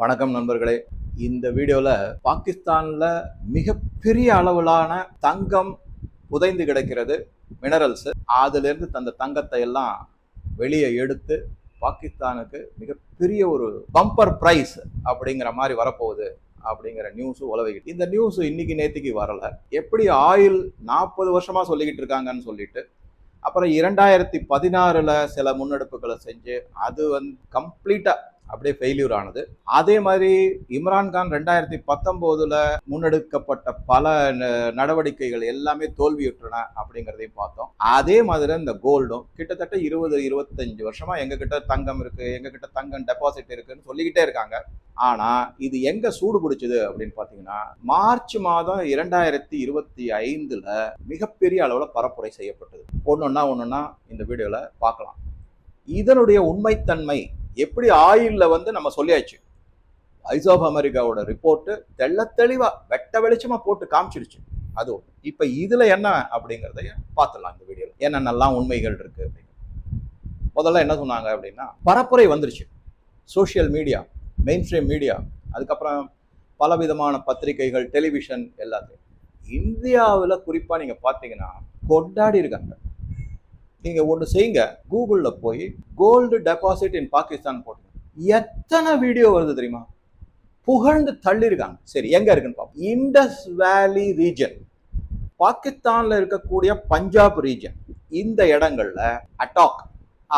வணக்கம் நண்பர்களே. இந்த வீடியோவில் பாகிஸ்தானில் மிகப்பெரிய அளவிலான தங்கம் புதைந்து கிடக்கிறது மினரல்ஸ் அதிலிருந்து தந்த தங்கத்தை எல்லாம் வெளியே எடுத்து பாகிஸ்தானுக்கு மிகப்பெரிய ஒரு பம்பர் ப்ரைஸ் அப்படிங்கிற மாதிரி வரப்போகுது அப்படிங்கிற நியூஸு உலவிக்கிட்டு. இந்த நியூஸ் இன்னைக்கு நேற்றுக்கு வரல. எப்படி ஆயில் நாற்பது வருஷமாக சொல்லிக்கிட்டு இருக்காங்கன்னு சொல்லிட்டு அப்புறம் இரண்டாயிரத்தி பதினாறில் சில முன்னெடுப்புகளை செஞ்சு அது வந்து கம்ப்ளீட்டாக அப்படியே ஃபெயில்யூர் ஆனது. அதே மாதிரி இம்ரான்கான் ரெண்டாயிரத்தி பத்தொம்போதில் முன்னெடுக்கப்பட்ட பல ந- நடவடிக்கைகள் எல்லாமே தோல்வியுற்றன அப்படிங்கிறதையும் பார்த்தோம். அதே மாதிரி இந்த கோல்டும் கிட்டத்தட்ட இருபது இருபத்தஞ்சு வருஷமாக எங்ககிட்ட தங்கம் இருக்குது எங்ககிட்ட தங்கம் டெபாசிட் இருக்குன்னு சொல்லிக்கிட்டே இருக்காங்க. ஆனால் இது எங்கே சூடு பிடிச்சது அப்படின்னு பார்த்தீங்கன்னா மார்ச் மாதம் இரண்டாயிரத்தி இருபத்தி ஐந்தில் மிகப்பெரிய அளவில் பரப்புரை செய்யப்பட்டது. ஒன்று ஒன்றா இந்த வீடியோவில் பார்க்கலாம். இதனுடைய உண்மைத்தன்மை எப்படி ஆயில்ல வந்து நம்ம சொல்லியாச்சு? வாய்ஸ் ஆஃப் அமெரிக்காவோட ரிப்போர்ட்டு தெள்ள தெளிவாக வெட்ட வெளிச்சமாக போட்டு காமிச்சிருச்சு. அது இப்போ இதில் என்ன அப்படிங்கிறதைய பார்த்துடலாம் இந்த வீடியோவில் என்னென்னலாம் உண்மைகள் இருக்குது அப்படின்னு. முதல்ல என்ன சொன்னாங்க அப்படின்னா பரப்புரை வந்துருச்சு. Social media main stream media அதுக்கப்புறம் பலவிதமான பத்திரிகைகள் டெலிவிஷன் எல்லாத்தையும். இந்தியாவில் குறிப்பாக நீங்கள் பார்த்தீங்கன்னா கொண்டாடி இருக்காங்க. நீங்கள் ஒன்று செய்யுங்க. கூகுளில் போய் கோல்டு டெபாசிட் இன் பாகிஸ்தான் போட்டு. எத்தனை வீடியோ வருது தெரியுமா? புகழ்ந்து தள்ளியிருக்காங்க சரி எங்கே இருக்குன்னு பார்ப்போம் இண்டஸ் வேலி ரீஜன் பாகிஸ்தானில் இருக்கக்கூடிய பஞ்சாப் ரீஜன் இந்த இடங்கள்ல அட்டாக்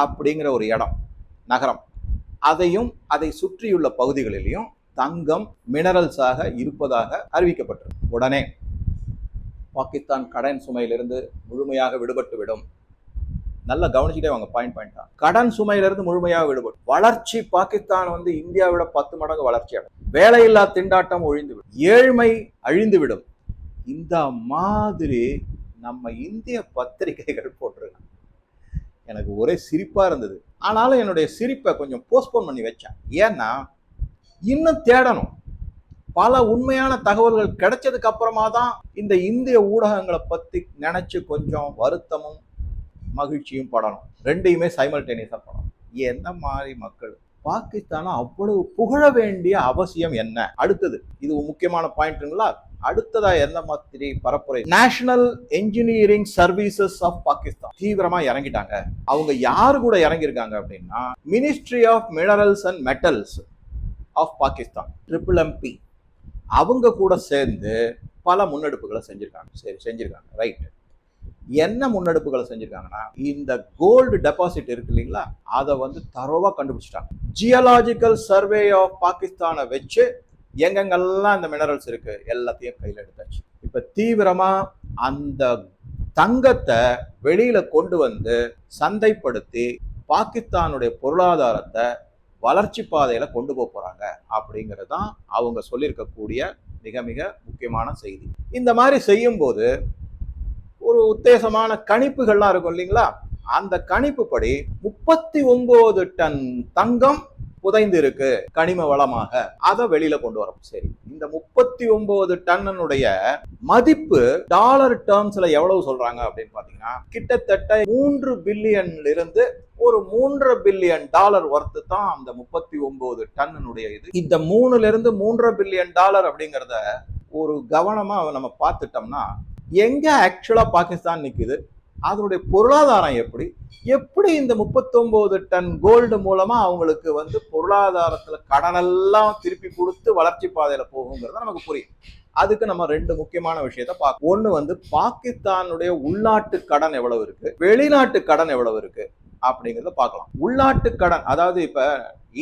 அப்படிங்கிற ஒரு இடம் நகரம். அதையும் அதை சுற்றியுள்ள பகுதிகளிலையும் தங்கம் மினரல்ஸாக இருப்பதாக அறிவிக்கப்பட்டிருக்கு. உடனே பாகிஸ்தான் கடன் சுமையிலிருந்து முழுமையாக விடுபட்டு விடும். நல்லா கவனிச்சுட்டே வாங்க பாயிண்ட் பாயிண்டா கடன் சுமையிலிருந்து முழுமையாக விடுபடும். வளர்ச்சி பாகிஸ்தான் வந்து இந்தியாவை பத்து மடங்கு வளர்ச்சி அடையும். வேலையில்லா திண்டாட்டம் ஒழிந்துவிடும். ஏழ்மை அழிந்துவிடும். இந்த மாதிரி நம்ம இந்திய பத்திரிகைகள் போட்டிருக்காங்க. எனக்கு ஒரே சிரிப்பா இருந்தது. ஆனாலும் என்னுடைய சிரிப்பை கொஞ்சம் போஸ்ட்போன் பண்ணி வச்சேன். ஏன்னா இன்னும் தேடணும். பல உண்மையான தகவல்கள் கிடைச்சதுக்கு அப்புறமா தான் இந்த இந்திய ஊடகங்களை பத்தி நினைச்சு கொஞ்சம் வருத்தமும் மகிழ்ச்சியும் படணும். ரெண்டையுமே சைமல்டேனியஸாக படணும். எந்த மாதிரி மக்கள்? பாகிஸ்தானை அவ்வளவு புகழ வேண்டிய அவசியம் என்ன? அடுத்தது இது முக்கியமான பாயிண்ட்டுங்களா? அடுத்ததா எந்த மாதிரி பரப்புரை? National engineering services of Pakistan தீவிரமா இறங்கிட்டாங்க. அவங்க யாரு கூட இறங்கியிருக்காங்க அப்படின்னா ministry of minerals and metals of Pakistan triple MP அவங்க கூட சேர்ந்து பல முன்னெடுப்புகளை செஞ்சிருக்காங்க. சரி செஞ்சிருக்காங்க. ரைட்டு என்ன முன்னெடுப்புகளை செஞ்சிருக்காங்கன்னா இந்த கோல்டு டெபாசிட் இருக்கு இல்லைங்களா அதை வந்து தரோவா கண்டுபிடிச்சிட்டாங்க. ஜியலாஜிக்கல் சர்வே ஆஃப் பாகிஸ்தானை வச்சு எங்கெங்கெல்லாம் இந்த மினரல்ஸ் இருக்கு எல்லாத்தையும் கையில் எடுத்தாச்சு. இப்ப தீவிரமா அந்த தங்கத்தை வெளியில கொண்டு வந்து சந்தைப்படுத்தி பாகிஸ்தானுடைய பொருளாதாரத்தை வளர்ச்சி பாதையில கொண்டு போக போறாங்க அப்படிங்கிறது தான் அவங்க சொல்லியிருக்கக்கூடிய மிக மிக முக்கியமான செய்தி. இந்த மாதிரி செய்யும்போது ஒரு உத்தேசமான கணிப்புகள்லாம் இருக்கும் இல்லைங்களா? அந்த கணிப்புப்படி முப்பத்தி ஒன்பது டன் தங்கம் புதைந்து இருக்கு கனிம வளமாக. அதை வெளியில கொண்டு வரோம் சரி. இந்த முப்பத்தி ஒன்பது டன்னுடைய மதிப்பு டாலர் டேர்ம்ஸ்ல எவ்வளவு சொல்றாங்க அப்படின்னு பாத்தீங்கன்னா கிட்டத்தட்ட மூன்று பில்லியன்ல இருந்து ஒரு மூன்றரை பில்லியன் டாலர் ஒர்த்து தான் அந்த முப்பத்தி ஒன்பது டன்னுடைய இது. இந்த மூணுல இருந்து மூன்றரை பில்லியன் டாலர் அப்படிங்கிறத ஒரு கவனமா நம்ம பார்த்துட்டோம்னா எங்கே ஆக்சுவலாக பாகிஸ்தான் நிற்கிது அதனுடைய பொருளாதாரம் எப்படி? எப்படி இந்த 39 டன் கோல்டு மூலமாக அவங்களுக்கு வந்து பொருளாதாரத்தில் கடனெல்லாம் திருப்பி கொடுத்து வளர்ச்சி பாதையில் போகுங்கிறது நமக்கு புரியும். அதுக்கு நம்ம ரெண்டு முக்கியமான விஷயத்த பார்க்க ஒன்று வந்து பாகிஸ்தானுடைய உள்நாட்டு கடன் எவ்வளவு இருக்கு? வெளிநாட்டு கடன் எவ்வளவு இருக்கு? அப்படிங்கிறத பார்க்கலாம். உள்நாட்டு கடன் அதாவது இப்போ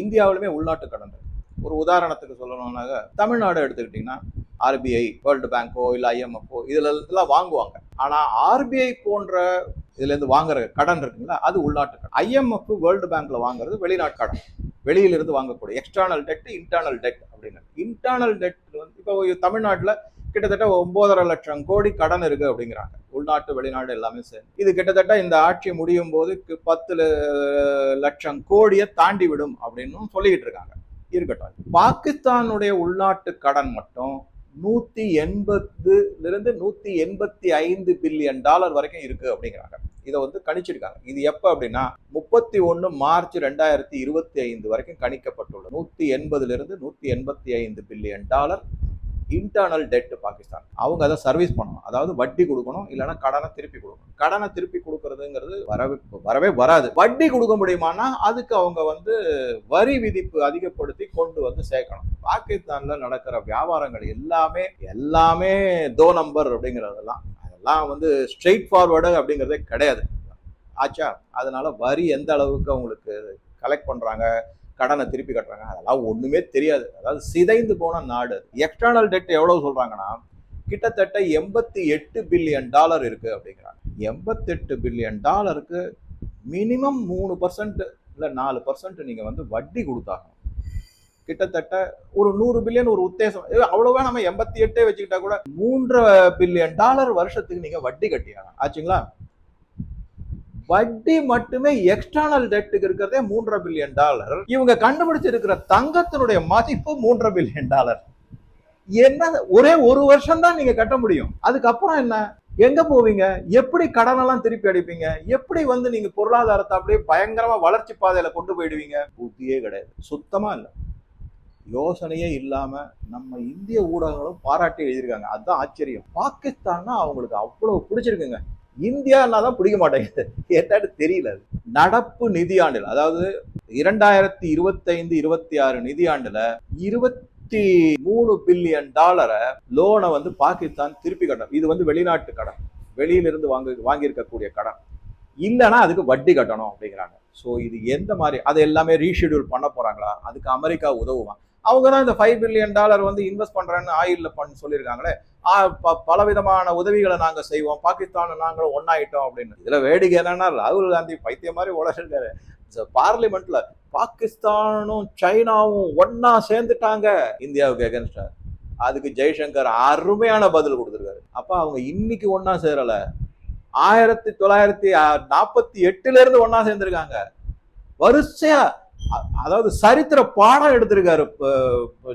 இந்தியாவிலுமே உள்நாட்டு கடன் இருக்கு. ஒரு உதாரணத்துக்கு சொல்லணும்னாக்க தமிழ்நாடு எடுத்துக்கிட்டிங்கன்னா ஆர்பிஐ வேர்ல்டு பேங்கோ இல்லை ஐஎம்எஃப்ஓ இதில் எல்லாம் வாங்குவாங்க. ஆனால் ஆர்பிஐ போன்ற இதுலேருந்து வாங்குற கடன் இருக்குங்களா அது உள்நாட்டு கடன். ஐஎம்எஃப் வேர்ல்டு பேங்க்கில் வாங்குறது வெளிநாட்டு கடன். வெளியிலிருந்து வாங்கக்கூடிய எக்ஸ்டர்னல் டெட் இன்டர்னல் டெட் அப்படின்னு. இன்டர்னல் டெட் வந்து இப்போ தமிழ்நாட்டில் கிட்டத்தட்ட ஒன்பதரை லட்சம் கோடி கடன் இருக்கு அப்படிங்கிறாங்க. உள்நாட்டு வெளிநாடு எல்லாமே சேர்ந்து. இது கிட்டத்தட்ட இந்த ஆட்சி முடியும் போது பத்து ல- லட்சம் கோடியை தாண்டி விடும் அப்படின்னு சொல்லிக்கிட்டு இருக்காங்க. இருக்கட்டும். பாகிஸ்தானுடைய உள்நாட்டு கடன் மட்டும் நூத்தி எண்பதுல இருந்து நூத்தி எண்பத்தி ஐந்து பில்லியன் டாலர் வரைக்கும் இருக்கு அப்படிங்கிறாங்க. இதை வந்து கணிச்சிருக்காங்க. இது எப்ப அப்படின்னா முப்பத்தி ஒன்னு மார்ச் ரெண்டாயிரத்தி இருபத்தி ஐந்து வரைக்கும் கணிக்கப்பட்டுள்ளது. நூத்தி எண்பதுல இருந்து நூத்தி எண்பத்தி ஐந்து billion dollar internal debt Pakistan அவங்க அதை சர்வீஸ் பண்ணணும். அதாவது வட்டி கொடுக்கணும் இல்லைன்னா கடனை திருப்பி கொடுக்கணும். கடனை திருப்பி கொடுக்கறதுங்கிறது வரவே வரவே வராது. வட்டி கொடுக்க முடியுமானா அதுக்கு அவங்க வந்து வரி விதிப்பு அதிகப்படுத்தி கொண்டு வந்து சேர்க்கணும். பாகிஸ்தான்ல நடக்கிற வியாபாரங்கள் எல்லாமே எல்லாமே தோ நம்பர் அப்படிங்கிறதெல்லாம் அதெல்லாம் வந்து ஸ்ட்ரெயிட் ஃபார்வர்டு அப்படிங்கிறதே கிடையாது. ஆச்சா அதனால வரி எந்த அளவுக்கு அவங்களுக்கு கலெக்ட் பண்ணுறாங்க கடனை திருப்பி கட்டுறாங்க. அதெல்லாம் ஒன்றுமே தெரியாது. அதாவது சிதைந்து போன நாடு. எக்ஸ்டர்னல் டெட் எவ்வளவு சொல்கிறாங்கன்னா கிட்டத்தட்ட எண்பத்தி எட்டு பில்லியன் டாலர் இருக்குது அப்படிங்கிறாங்க. எண்பத்தெட்டு பில்லியன் டாலருக்கு மினிமம் மூணு பர்சன்ட் இல்லை நாலு பர்சன்ட் நீங்கள் வந்து வட்டி கொடுத்தாகணும். கிட்டத்தட்ட ஒரு நூறு பில்லியன் ஒரு உத்தேசம். அவ்வளோவா நம்ம எண்பத்தி எட்டே வச்சுக்கிட்டா கூட மூன்றரை பில்லியன் டாலர் வருஷத்துக்கு நீங்கள் வட்டி கட்டியாகணும். ஆச்சுங்களா? வட்டி மட்டுமே எக்ஸ்டர்னல் டெட்டுக்கு இருக்கிறதே மூன்றரை பில்லியன் டாலர் இவங்க கண்டுபிடிச்சிருக்கிற தங்கத்தினுடைய மதிப்பு மூன்றரை பில்லியன் டாலர் என்ன ஒரே ஒரு வருஷம் தான் நீங்க கட்ட முடியும். அதுக்கப்புறம் என்ன? எங்க போவீங்க? எப்படி கடனெல்லாம் திருப்பி அடிப்பீங்க? எப்படி வந்து நீங்க பொருளாதாரத்தை அப்படியே பயங்கரமா வளர்ச்சி பாதையில கொண்டு போயிடுவீங்க? புத்தியே கிடையாது. சுத்தமா இல்லை. யோசனையே இல்லாம நம்ம இந்திய ஊடகங்களும் பாராட்டி எழுதியிருக்காங்க. அதுதான் ஆச்சரியம். பாகிஸ்தான்னா அவங்களுக்கு அவ்வளவு பிடிச்சிருக்குங்க. இந்தியான்னா தான் பிடிக்க மாட்டேங்குது. ஏட்டாட்டு தெரியல நடப்பு நிதியாண்டில் அதாவது இரண்டாயிரத்தி இருபத்தைந்து இருபத்தி ஆறு நிதியாண்டுல இருபத்தி மூணு பில்லியன் டாலரை லோனை வந்து பாகிஸ்தான் திருப்பி கட்டணும். இது வந்து வெளிநாட்டு கடன். வெளியிலிருந்து வாங்க வாங்கியிருக்கக்கூடிய கடன். இல்லைன்னா அதுக்கு வட்டி கட்டணும் அப்படிங்கிறாங்க. ஸோ இது எந்த மாதிரி அதை எல்லாமே ரீஷெடியூல் பண்ண போறாங்களா? அதுக்கு அமெரிக்கா உதவுவான் அவங்க தான் இந்த ஃபைவ் பில்லியன் டாலர் வந்து இன்வெஸ்ட் பண்றேன்னு ஆயில்ல பண்ண சொல்லியிருக்காங்களே. ப- பலவிதமான உதவிகளை நாங்க செய்வோம். பாகிஸ்தான் நாங்களும் ஒன்னாயிட்டோம் அப்படின்னு. இதுல வேடிக்கை என்னன்னா ராகுல் காந்தி பைத்தியம் மாதிரி உலகிருக்காரு. பார்லிமெண்ட்ல பாகிஸ்தானும் சைனாவும் ஒன்னா சேர்ந்துட்டாங்க. இந்தியாவுக்கு எகன்ஸ்டா அதுக்கு ஜெய்சங்கர் அருமையான பதில் கொடுத்துருக்காரு. அப்ப அவங்க இன்னைக்கு ஒன்னா சேரல. ஆயிரத்தி தொள்ளாயிரத்தி நாற்பத்தி எட்டுல இருந்து ஒன்னா சேர்ந்திருக்காங்க. வரிசையா அதாவது சரித்திர பாடம் எடுத்திருக்காரு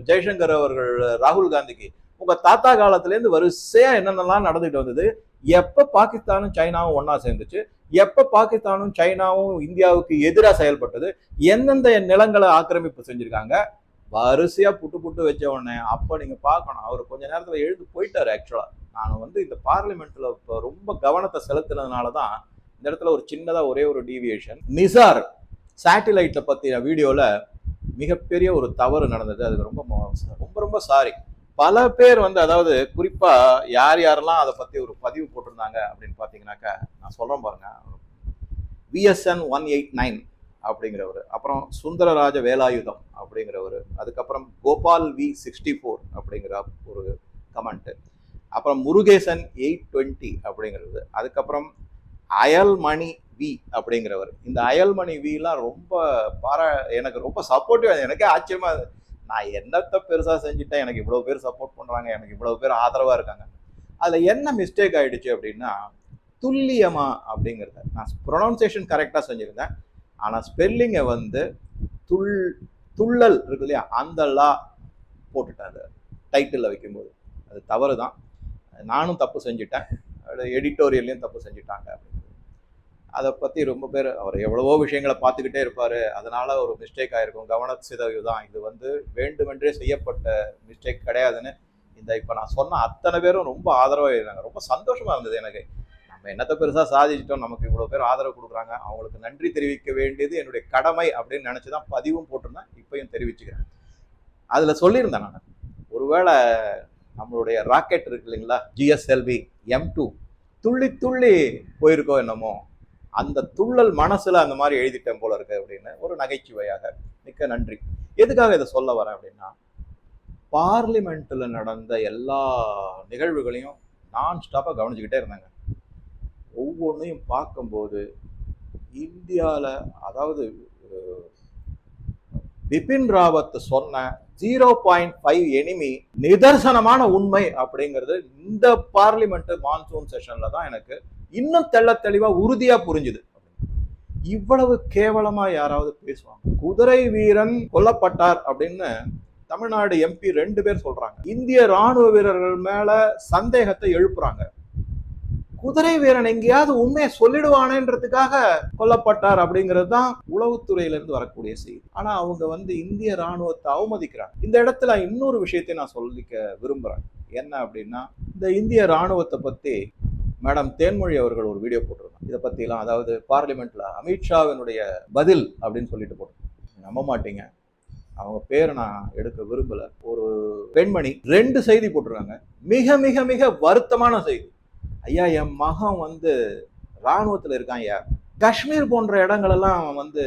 ஜெய்சங்கர் அவர்கள் ராகுல் காந்திக்கு. உங்க தாத்தா காலத்திலேருந்து வரிசையா என்னென்னலாம் நடந்துட்டு வந்தது? எப்ப பாகிஸ்தானும் சைனாவும் ஒன்னா சேர்ந்துச்சு? எப்ப பாகிஸ்தானும் சைனாவும் இந்தியாவுக்கு எதிராக செயல்பட்டது? எந்தெந்த நிலங்களை ஆக்கிரமிப்பு செஞ்சிருக்காங்க? வரிசையா புட்டு புட்டு வச்ச உடனே அப்ப நீங்க பார்க்கணும். அவர் கொஞ்ச நேரத்துல எழுந்து போயிட்டாரு ஆக்சுவலா நான் வந்து இந்த பார்லிமெண்ட்ல இப்போ ரொம்ப கவனத்தை செலுத்தினதுனால தான் இந்த இடத்துல ஒரு சின்னதா ஒரே ஒரு டீவியேஷன் நிசார் சேட்டிலைட்டை பத்தின வீடியோல மிகப்பெரிய ஒரு தவறு நடந்தது. அதுக்கு ரொம்ப ரொம்ப ரொம்ப சாரி பல பேர் வந்து அதாவது குறிப்பா யார் யாரெல்லாம் அதை பத்தி ஒரு பதிவு போட்டிருந்தாங்க அப்படின்னு பார்த்தீங்கன்னாக்கா நான் சொல்றேன் பாருங்க. விஎஸ்என் ஒன் எயிட் நைன் அப்படிங்கிறவர். அப்புறம் சுந்தரராஜ வேலாயுதம் அப்படிங்கிறவர். அதுக்கப்புறம் கோபால் வி சிக்ஸ்டி ஃபோர் அப்படிங்கிற ஒரு கமெண்ட் அப்புறம் முருகேசன் எயிட் டுவெண்ட்டி அப்படிங்கிறது. அதுக்கப்புறம் அயல்மணி வி அப்படிங்கிறவர். இந்த அயல்மணி விலாம் ரொம்ப பாரா எனக்கு ரொம்ப சப்போர்ட்டிவ் எனக்கே ஆச்சரியமாக நான் என்னத்தை பெருசாக செஞ்சுட்டேன்? எனக்கு இவ்வளோ பேர் சப்போர்ட் பண்ணுறாங்க எனக்கு இவ்வளோ பேர் ஆதரவாக இருக்காங்க. அதில் என்ன மிஸ்டேக் ஆகிடுச்சு அப்படின்னா துல்லியமா அப்படிங்கிறத. நான் ப்ரொனவுன்சேஷன் கரெக்டாக செஞ்சுருந்தேன். ஆனால் ஸ்பெல்லிங்கை வந்து துள் துள்ளல் இருக்கு இல்லையா? அந்த லா போட்டுட்டாரு. டைட்டிலில் வைக்கும்போது. அது தவறு தான் நானும் தப்பு செஞ்சுட்டேன். எடிட்டோரியல்லையும் தப்பு செஞ்சுட்டாங்க அப்படின்னு. அதை பற்றி ரொம்ப பேர் அவர் எவ்வளவோ விஷயங்களை பார்த்துக்கிட்டே இருப்பார். அதனால் ஒரு மிஸ்டேக் ஆகிருக்கும் கவன சிதைவு தான். இது வந்து வேண்டுமென்றே செய்யப்பட்ட மிஸ்டேக் கிடையாதுன்னு இந்த இப்போ நான் சொன்ன அத்தனை பேரும் ரொம்ப ஆதரவாக இருந்தாங்க. ரொம்ப சந்தோஷமாக இருந்தது எனக்கு. நம்ம என்னத்தை பெருசாக சாதிச்சிட்டோம். நமக்கு இவ்வளோ பேர் ஆதரவு கொடுக்குறாங்க. அவங்களுக்கு நன்றி தெரிவிக்க வேண்டியது என்னுடைய கடமை அப்படின்னு நினச்சி தான் பதிவும் போட்டிருந்தேன். இப்பையும் தெரிவிச்சுக்கிறேன். அதில் சொல்லியிருந்தேன் நான். ஒருவேளை நம்மளுடைய ராக்கெட் இருக்கு இல்லைங்களா? ஜிஎஸ்எல்வி எம் டூ துள்ளி துள்ளி போயிருக்கோ என்னமோ? அந்த துள்ளல் மனசுல அந்த மாதிரி எழுதிட்டேன் போல இருக்கு அப்படின்னு ஒரு நகைச்சுவையாக. மிக்க நன்றி. எதுக்காக இதை சொல்ல வரேன் அப்படின்னா பார்லிமெண்ட்ல நடந்த எல்லா நிகழ்வுகளையும் நான் ஸ்டாப்பாக கவனிச்சுக்கிட்டே இருந்தாங்க. ஒவ்வொன்றையும் பார்க்கும்போது இந்தியாவில் அதாவது பிபின் ராவத் சொன்ன ஜீரோ பாயிண்ட் ஃபைவ் எனிமி நிதர்சனமான உண்மை அப்படிங்கிறது இந்த பார்லிமெண்ட் மான்சூன் செஷனில் தான் எனக்கு இன்னும் தெள்ள தெளிவா உறுதியா புரிஞ்சுது. இவ்வளவு கேவலமா யாராவது பேசுவாங்க. குதிரை வீரன் கொல்லப்பட்டார் அப்படின்னு தமிழ்நாடு எம்பி ரெண்டு பேர் சொல்றாங்க. இந்திய ராணுவ வீரர்கள் மேல சந்தேகத்தை எழுப்புறாங்க. குதிரை வீரன் எங்கேயாவது உண்மையை சொல்லிடுவானேன்றதுக்காக கொல்லப்பட்டார் அப்படிங்கிறது தான் உளவுத்துறையில இருந்து வரக்கூடிய செய்தி. ஆனா அவங்க வந்து இந்திய ராணுவத்தை அவமதிக்கிறாங்க. இந்த இடத்துல இன்னொரு விஷயத்தை நான் சொல்லிக்க விரும்புறேன். என்ன அப்படின்னா இந்த இந்திய ராணுவத்தை பத்தி மேடம் தேன்மொழி அவர்கள் ஒரு வீடியோ போட்டிருந்தாங்க இதை பற்றிலாம் அதாவது பார்லிமெண்ட்டில் அமித்ஷாவினுடைய பதில் அப்படின்னு சொல்லிட்டு போட்டிருக்கோம் நம்ப மாட்டீங்க. அவங்க பேரை நான் எடுக்க விரும்பல. ஒரு பெண்மணி ரெண்டு செய்தி போட்டிருக்காங்க. மிக மிக மிக வருத்தமான செய்தி. ஐயா என் மகன் வந்து இராணுவத்தில் இருக்கான் ஐயா. காஷ்மீர் போன்ற இடங்களெல்லாம் அவன் வந்து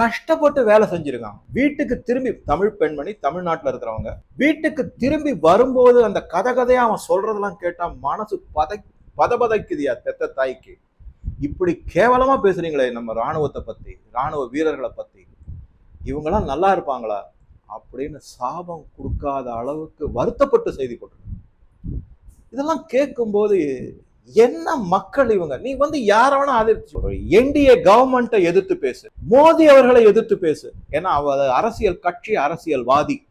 கஷ்டப்பட்டு வேலை செஞ்சிருக்கான். வீட்டுக்கு திரும்பி தமிழ் பெண்மணி தமிழ்நாட்டில் இருக்கிறவங்க வீட்டுக்கு திரும்பி வரும்போது அந்த கதை கதையாக அவன் சொல்றதெல்லாம் கேட்டால் மனசு பதை பதபதைக்குதியா பெத்த தாய்க்கு. இப்படி கேவலமா பேசுறீங்களே நம்ம ராணுவத்தை பத்தி ராணுவ வீரர்களை பத்தி. இவங்கெல்லாம் நல்லா இருப்பாங்களா? அப்படின்னு சாபம் கொடுக்காத அளவுக்கு வருத்தப்பட்டு செய்தி போட்டிருக்காங்க. இதெல்லாம் கேட்கும்போது என்ன மக்கள் இவங்க? நீ வந்து யார அதிர்ச்சி ஆதரிச்சு என்டிஏ கவர்மெண்ட்டை எதிர்த்து பேசு. மோடி அவர்களை எதிர்த்து பேசு. ஏன்னா அவ அரசியல் கட்சி அரசியல்வாதி.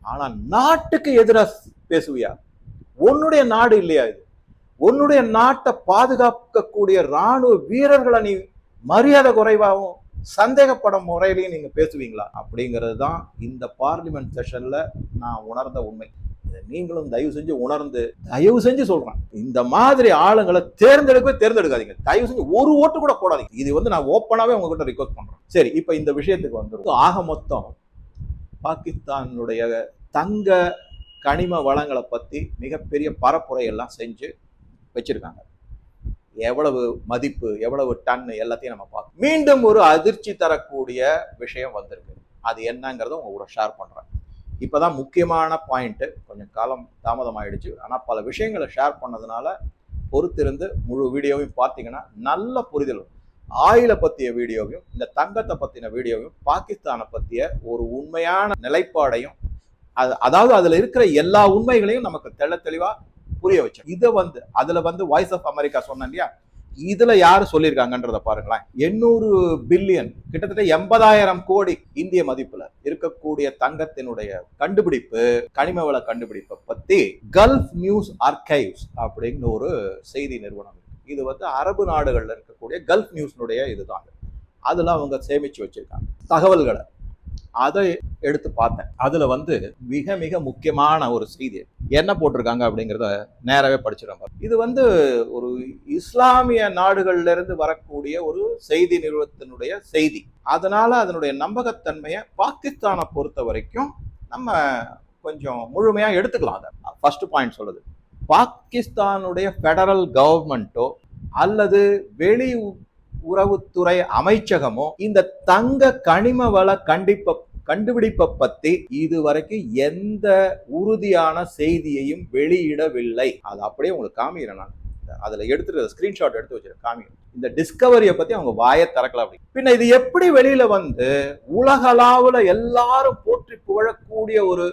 ஆனா நாட்டுக்கு எதிராக பேசுவியா? உன்னுடைய நாடு இல்லையா இது? உன்னுடைய நாட்டை பாதுகாக்கக்கூடிய ராணுவ வீரர்களை நீ மரியாதை குறைவாகவும் சந்தேகப்படும் முறையிலையும் நீங்க பேசுவீங்களா? அப்படிங்கிறது தான் இந்த பார்லிமெண்ட் செஷன்ல நான் உணர்ந்த உண்மை. இதை நீங்களும் தயவு செஞ்சு உணர்ந்து தயவு செஞ்சு சொல்றேன். இந்த மாதிரி ஆளுங்களை தேர்ந்தெடுக்கவே தேர்ந்தெடுக்காதீங்க. தயவு செஞ்சு ஒரு ஓட்டு கூட போடாதீங்க. இது வந்து நான் ஓப்பனாவே உங்ககிட்ட ரிக்வஸ்ட் பண்றேன். சரி இப்போ இந்த விஷயத்துக்கு வந்துடும் ஆக மொத்தம் பாகிஸ்தானுடைய தங்க கனிம வளங்களை பத்தி மிகப்பெரிய பரப்புரை எல்லாம் செஞ்சு வச்சுருக்காங்க. எவ்வளவு மதிப்பு எவ்வளவு டன் எல்லாத்தையும் நம்ம பார்க்கணும். மீண்டும் ஒரு அதிர்ச்சி தரக்கூடிய விஷயம் வந்திருக்கு. அது என்னங்கிறத உங்க கூட ஷேர் இப்போ தான் முக்கியமான பாயிண்ட்டு கொஞ்சம் காலம் தாமதம் ஆயிடுச்சு பல விஷயங்களை ஷேர் பண்ணதுனால பொறுத்திருந்து முழு வீடியோவையும் பார்த்தீங்கன்னா நல்ல புரிதல் ஆயிலை பற்றிய வீடியோவையும் இந்த தங்கத்தை பற்றின வீடியோவையும் பாகிஸ்தானை பற்றிய ஒரு உண்மையான நிலைப்பாடையும் அது அதாவது அதில் இருக்கிற எல்லா உண்மைகளையும் நமக்கு தெள்ள தெளிவாக புரிய வச்சு இதை வந்து அதுல வந்து வாய்ஸ் ஆஃப் அமெரிக்கா சொன்னேன் இல்லையா? இதுல யாரு சொல்லியிருக்காங்கன்றத பாருங்களேன். எண்ணூறு பில்லியன் கிட்டத்தட்ட எண்பதாயிரம் கோடி இந்திய மதிப்புல இருக்கக்கூடிய தங்கத்தினுடைய கண்டுபிடிப்பு கனிம வள கண்டுபிடிப்பை பத்தி கல்ஃப் நியூஸ் ஆர்கைவ்ஸ் அப்படின்னு ஒரு செய்தி நிறுவனம் இது வந்து அரபு நாடுகள்ல இருக்கக்கூடிய கல்ஃப் நியூஸ்னுடைய இதுதான். அதுல அவங்க சேமிச்சு வச்சிருக்காங்க. தகவல்களை. அதை எடுத்து பார்த்தேன். அதில் வந்து மிக மிக முக்கியமான ஒரு செய்தி என்ன போட்டிருக்காங்க அப்படிங்கிறத நேராவே படிச்சிடலாம் இது வந்து ஒரு இஸ்லாமிய நாடுகள்லேருந்து வரக்கூடிய ஒரு செய்தி நிறுவனத்தினுடைய செய்தி. அதனால் அதனுடைய நம்பகத்தன்மையை பாகிஸ்தானை பொறுத்த வரைக்கும் நம்ம கொஞ்சம் முழுமையாக எடுத்துக்கலாம் அதை. ஃபர்ஸ்ட் பாயிண்ட் சொல்லுது பாகிஸ்தானுடைய ஃபெடரல் கவர்மெண்ட்டோ அல்லது வெளி உறவுத்துறை அமைச்சகமோ இந்த தங்க கனிம வள கண்டிப்ப கண்டுபிடிப்பை பத்தி இதுவரைக்கும் எந்த உறுதியான செய்தியையும் வெளியிடவில்லை. அது அப்படியே உங்களுக்கு காமிக்கிறேன் நான். அதில் எடுத்துட்டு ஸ்கிரீன்ஷாட் எடுத்து வச்சிருக்கேன் காமிக்கிறேன். இந்த டிஸ்கவரியை பத்தி அவங்க வாயை திறக்கல அப்படி. பின்ன இது எப்படி வெளியில வந்து உலகளாவுல எல்லாரும் போற்றி புகழக்கூடிய ஒரு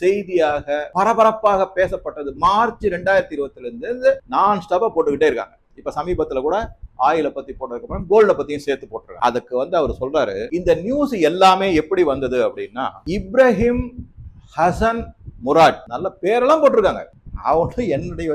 செய்தியாக பரபரப்பாக பேசப்பட்டது மார்ச் ரெண்டாயிரத்தி இருபத்திலிருந்து நான் ஸ்டப்பை போட்டுக்கிட்டே இருக்காங்க. இப்ப சமீபத்துல கூட ஆயில பத்தி போட்டதுக்கு அப்புறம் கோல்ட பத்தியும் சேர்த்து போட்டுருக்காங்க. அதுக்கு வந்து அவர் சொல்றாரு இந்த நியூஸ் எல்லாமே எப்படி வந்தது அப்படின்னா இப்ராஹிம் ஹசன் முராட் நல்ல பேரெல்லாம் போட்டிருக்காங்க. அவனும் என்னுடைய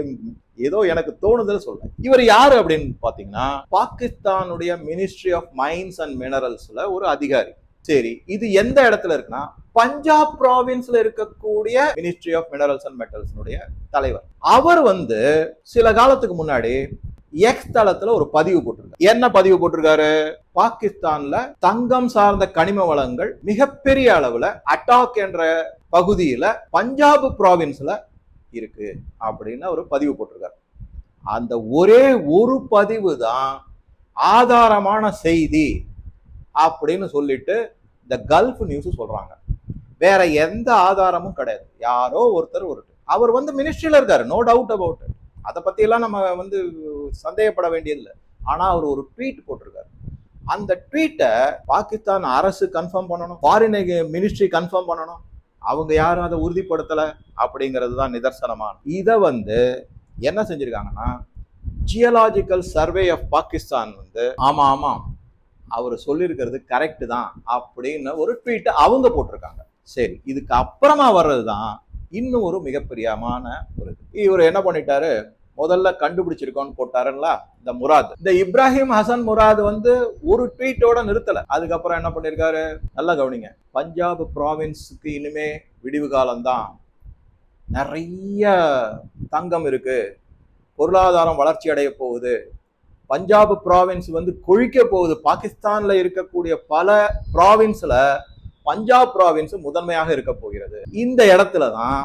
ஏதோ எனக்கு தோணுதல் சொல்ல. இவர் யாரு அப்படின்னு பாத்தீங்கன்னா பாகிஸ்தானுடைய மினிஸ்ட்ரி ஆஃப் மைன்ஸ் அண்ட் மினரல்ஸ்ல ஒரு அதிகாரி. சரி இது எந்த இடத்துல இருக்குன்னா பஞ்சாப் ப்ராவின்ஸ்ல இருக்கக்கூடிய மினிஸ்ட்ரி ஆஃப் மினரல்ஸ் அண்ட் மெட்டல்ஸ்னுடைய தலைவர். அவர் வந்து சில காலத்துக்கு முன்னாடி எக்ஸ் தளத்துல ஒரு பதிவு போட்டிருக்காரு. என்ன பதிவு போட்டிருக்காரு? பாகிஸ்தான்ல தங்கம் சார்ந்த கனிம வளங்கள் மிகப்பெரிய அளவுல அட்டாக் என்ற பகுதியில பஞ்சாப் ப்ராவின்ஸ்ல இருக்கு அப்படின்னு ஒரு பதிவு போட்டிருக்காரு. அந்த ஒரே ஒரு பதிவு தான் ஆதாரமான செய்தி அப்படின்னு சொல்லிட்டு இந்த கல்ஃப் நியூஸ் சொல்றாங்க. வேற எந்த ஆதாரமும் கிடையாது. யாரோ ஒருத்தர் ஒரு அவர் வந்து மினிஸ்ட்ரியில இருக்காரு. நோ டவுட் அபவுட் அதை பற்றியெல்லாம் நம்ம வந்து சந்தேகப்பட வேண்டியதில்லை. ஆனால் அவர் ஒரு ட்வீட் போட்டிருக்காரு. அந்த ட்வீட்டை பாகிஸ்தான் அரசு கன்ஃபார்ம் பண்ணணும் ஃபாரின் மினிஸ்ட்ரி கன்ஃபார்ம் பண்ணணும். அவங்க யாரும் அதை உறுதிப்படுத்தலை அப்படிங்கிறது தான் நிதர்சனமான இதை வந்து என்ன செஞ்சுருக்காங்கன்னா ஜியலாஜிக்கல் சர்வே ஆஃப் பாகிஸ்தான் வந்து ஆமாம் ஆமாம் அவர் சொல்லியிருக்கிறது கரெக்டு தான் அப்படின்னு ஒரு ட்வீட்டை அவங்க போட்டிருக்காங்க. சரி இதுக்கு அப்புறமா வர்றது தான் இன்னும் ஒரு மிகப்பெரியமான ஒரு இவர் என்ன பண்ணிட்டாரு? முதல்ல கண்டுபிடிச்சிருக்கோன்னு போட்டாருங்களா? இந்த முராத். இந்த இப்ராஹிம் ஹசன் முராத் வந்து ஒரு ட்வீட்டோட நிறுத்தல. அதுக்கப்புறம் என்ன பண்ணிருக்காரு? நல்லா கவனிங்க. பஞ்சாப் ப்ராவின்ஸுக்கு இனிமே விடிவு காலம்தான். நிறைய தங்கம் இருக்கு. பொருளாதாரம் வளர்ச்சி அடைய போகுது. பஞ்சாப் ப்ராவின்ஸ் வந்து கொழிக்க போகுது. பாகிஸ்தான்ல இருக்கக்கூடிய பல ப்ராவின்ஸ்ல பஞ்சாப் ப்ராவின்ஸ் முதன்மையாக இருக்க போகிறது. இந்த இடத்துல தான்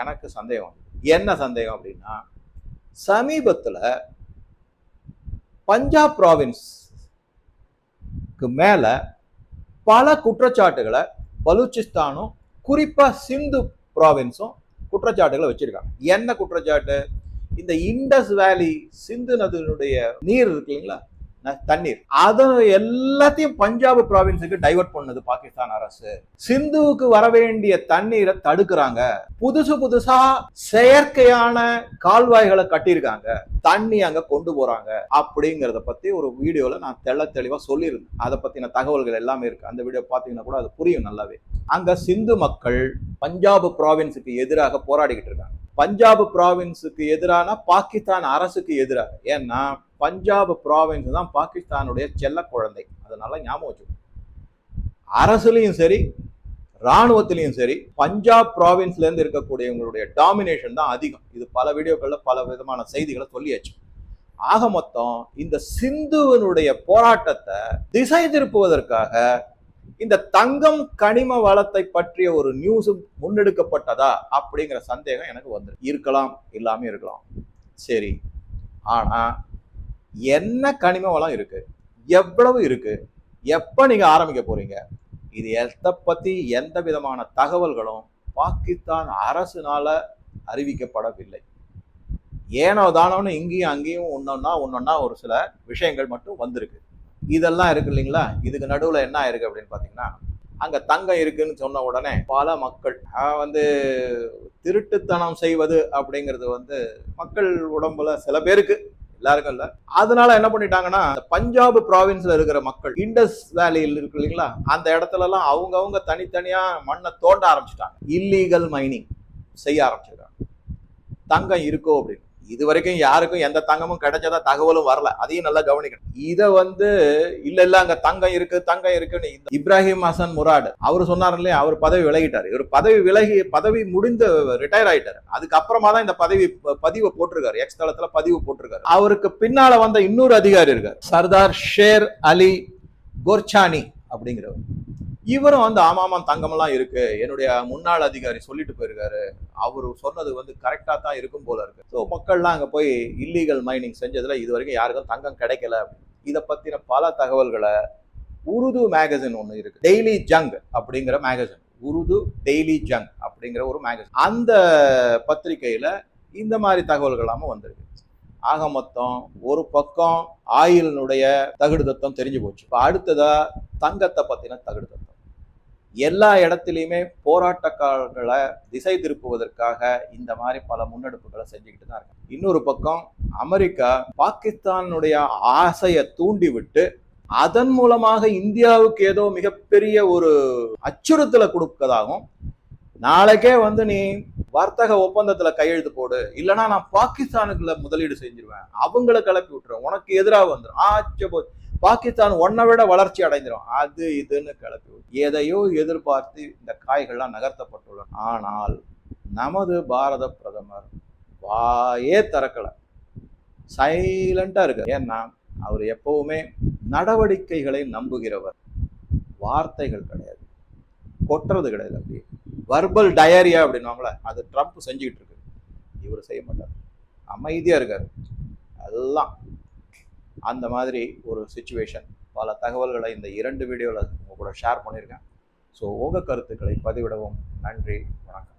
எனக்கு சந்தேகம். என்ன சந்தேகம் அப்படின்னா சமீபத்தில் பஞ்சாப் ப்ராவின்ஸ்க்கு மேலே பல குற்றச்சாட்டுகளை பலூச்சிஸ்தானும் குறிப்பாக சிந்து ப்ராவின்ஸும் குற்றச்சாட்டுகளை வச்சுருக்காங்க. என்ன குற்றச்சாட்டு? இந்த இண்டஸ் வேலி சிந்து நதியினுடைய நீர் இருக்கு இல்லைங்களா? தண்ணீர். அதை எல்லாத்தையும் பஞ்சாப் ப்ராவின்ஸுக்கு டைவர்ட் பண்ணுது பாகிஸ்தான் அரசு. சிந்துவுக்கு வர வேண்டிய தண்ணீரை தடுக்கிறாங்க. புதுசு புதுசா செயற்கையான கால்வாய்களை கட்டியிருக்காங்க. தண்ணி அங்க கொண்டு போறாங்க. அப்படிங்கறத பத்தி ஒரு வீடியோல நான் தெள்ள தெளிவா சொல்லியிருந்தேன். அதை பத்தின தகவல்கள் எல்லாமே இருக்கு. அந்த வீடியோ பாத்தீங்கன்னா கூட அது புரியும் நல்லாவே. அங்க சிந்து மக்கள் பஞ்சாப் ப்ராவின்ஸுக்கு எதிராக போராடிக்கிட்டு இருக்காங்க. பஞ்சாப் ப்ராவின்ஸுக்கு எதிரான பாகிஸ்தான் அரசுக்கு எதிராக. ஏன்னா பஞ்சாப் ப்ராவின்ஸ் தான் பாகிஸ்தானுடைய செல்ல குழந்தை. அதனால ஞாபகம் வச்சுக்கணும் அரசுலையும் சரி இராணுவத்திலையும் சரி பஞ்சாப் ப்ராவின்ஸ்லேருந்து இருக்கக்கூடியவங்களுடைய டாமினேஷன் தான் அதிகம். இது பல வீடியோக்களில் பல விதமான செய்திகளை சொல்லியாச்சு. ஆக மொத்தம் இந்த சிந்துவனுடைய போராட்டத்தை திசை திருப்புவதற்காக இந்த தங்கம் கனிம வளத்தை பற்றிய ஒரு நியூஸ் முன்னெடுக்கப்பட்டதா அப்படிங்கிற சந்தேகம் எனக்கு வந்து இருக்கலாம் இல்லாமல் இருக்கலாம். சரி. ஆனா என்ன கனிம வளம் இருக்கு? எவ்வளவு இருக்கு? எப்ப நீங்க ஆரம்பிக்க போறீங்க? இது எதை பத்தி எந்த விதமான தகவல்களும் பாகிஸ்தான் அரசுனால அறிவிக்கப்படவில்லை. ஏனோ தானோன்னு இங்கேயும் அங்கேயும் ஒன்னொன்னா ஒன்னொன்னா ஒரு சில விஷயங்கள் மட்டும் வந்திருக்கு. இதெல்லாம் இருக்கு இல்லைங்களா? இதுக்கு நடுவில் என்ன ஆயிருக்கு அப்படின்னு பார்த்தீங்கன்னா அங்கே தங்கம் இருக்குன்னு சொன்ன உடனே பல மக்கள் வந்து திருட்டுத்தனம் செய்வது அப்படிங்கிறது வந்து மக்கள் உடம்புல சில பேருக்கு எல்லாருக்கும் இல்லை. அதனால என்ன பண்ணிட்டாங்கன்னா பஞ்சாப் ப்ராவின்ஸ்ல இருக்கிற மக்கள் இண்டஸ் வேலியில் இருக்கு இல்லைங்களா? அந்த இடத்துலலாம் அவங்கவுங்க தனித்தனியாக மண்ணை தோண்ட ஆரம்பிச்சிட்டாங்க. இல்லீகல் மைனிங் செய்ய ஆரம்பிச்சிருக்காங்க. தங்கம் இருக்கோ அப்படின்னு. இது வரைக்கும் யாருக்கும் எந்த தங்கமும் கிடைச்சதா தகவலும் வரல. அதையும் நல்லா கவனிக்கணும். இதை வந்து இல்ல இல்ல அங்க தங்கம் இருக்கு தங்கம் இருக்குன்னு இப்ராஹிம் ஹசன் முராடு அவர் சொன்னார் இல்லையா? அவர் பதவி விலகிட்டார். இவர் பதவி விலகி பதவி முடிந்து ரிட்டையர் ஆயிட்டாரு. அதுக்கப்புறமா தான் இந்த பதவி பதிவு பதிவை போட்டிருக்காரு. எக்ஸ் தளத்துல பதிவு போட்டிருக்காரு. அவருக்கு பின்னால வந்த இன்னொரு அதிகாரி இருக்கார். சர்தார் ஷேர் அலி கோர்ச்சானி அப்படிங்கிறவர். இவரும் வந்து ஆமாமா தங்கமெல்லாம் இருக்கு. என்னுடைய முன்னாள் அதிகாரி சொல்லிட்டு போயிருக்காரு. அவரு சொன்னது வந்து கரெக்டா தான் இருக்கும் போல இருக்கு. ஸோ மக்கள்லாம் அங்க போய் இல்லீகல் மைனிங் செஞ்சதுல இது வரைக்கும் யாருக்கும் தங்கம் கிடைக்கல. இதை பத்தின பல தகவல்களை உருது மேகசின் ஒன்று இருக்கு. டெய்லி ஜங் அப்படிங்கிற மேகசின் உருது டெய்லி ஜங் அப்படிங்கிற ஒரு மேகசின் அந்த பத்திரிக்கையில இந்த மாதிரி தகவல்கள் எல்லாமே வந்திருக்கு. ஆக மொத்தம் ஒரு பக்கம் ஆயிலினுடைய தகுடு தத்தம் தெரிஞ்சு போச்சு. இப்போ அடுத்ததா தங்கத்தை பற்றின தகுடு தத்தம் எல்லா இடத்துலையுமே போராட்டக்காரர்களை திசை திருப்புவதற்காக இந்த மாதிரி பல முன்னெடுப்புகளை செஞ்சுக்கிட்டு தான் இருக்கு இன்னொரு பக்கம் அமெரிக்கா பாகிஸ்தானுடைய ஆசையை தூண்டிவிட்டு அதன் மூலமாக இந்தியாவுக்கு ஏதோ மிகப்பெரிய ஒரு அச்சுறுத்தலை கொடுப்பதாகவும் நாளைக்கே வந்து நீ வர்த்தக ஒப்பந்தத்துல கையெழுத்து போடு இல்லைன்னா நான் பாகிஸ்தானுக்குள்ள முதலீடு செஞ்சிருவேன் அவங்கள கிளப்பி விட்டுருவேன் உனக்கு எதிராக வந்துடும் ஆச்ச போச்சு பாகிஸ்தான் ஒன்றை விட வளர்ச்சி அடைந்துடும் அது இதுன்னு கிளப்பி எதையோ எதிர்பார்த்து இந்த காய்கள்லாம் நகர்த்தப்பட்டுள்ளன. ஆனால் நமது பாரத பிரதமர் வாயே திறக்கலை. சைலண்டாக இருக்கு ஏன்னா அவர் எப்பவுமே நடவடிக்கைகளை நம்புகிறவர். வார்த்தைகள் கிடையாது. கொட்டுறது கிடையாது அப்படி. வர்பல் டயரியா அப்படின்னுவாங்களே அது ட்ரம்ப் செஞ்சுக்கிட்டு இருக்கு. இவர் செய்ய மாட்டார். அமைதியாக இருக்கார். எல்லாம் அந்த மாதிரி ஒரு சுச்சுவேஷன் பல தகவல்களை இந்த இரண்டு வீடியோவில் உங்கள் கூட ஷேர் பண்ணியிருக்கேன். ஸோ உங்கள் கருத்துக்களை பதிவிடவும். நன்றி வணக்கம்.